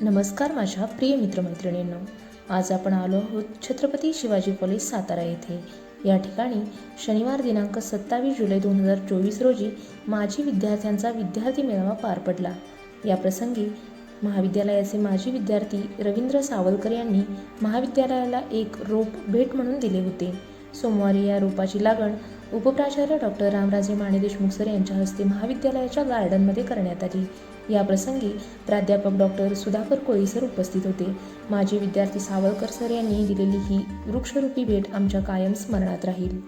नमस्कार माझ्या प्रिय मित्रमैत्रिणींनो. आज आपण आलो आहोत छत्रपती शिवाजी कॉलेज सातारा येथे. या ठिकाणी शनिवार दिनांक सत्तावीस जुलै दोन हजार चोवीस रोजी माजी विद्यार्थ्यांचा विद्यार्थी मेळावा पार पडला. या प्रसंगी महाविद्यालयाचे माजी विद्यार्थी रवींद्र सावलकर यांनी महाविद्यालयाला एक रोप भेट म्हणून दिले होते. सोमवारी या रोपाची लागण उपप्राचार्य डॉक्टर रामराजे माने देशमुख सर यांच्या हस्ते महाविद्यालयाच्या गार्डनमध्ये करण्यात आली. या प्रसंगी प्राध्यापक डॉक्टर सुधाकर कोळी सर उपस्थित होते. माजी विद्यार्थी सावळकर सर यांनी दिलेली ही वृक्षरूपी भेट आमच्या कायम स्मरणात राहील.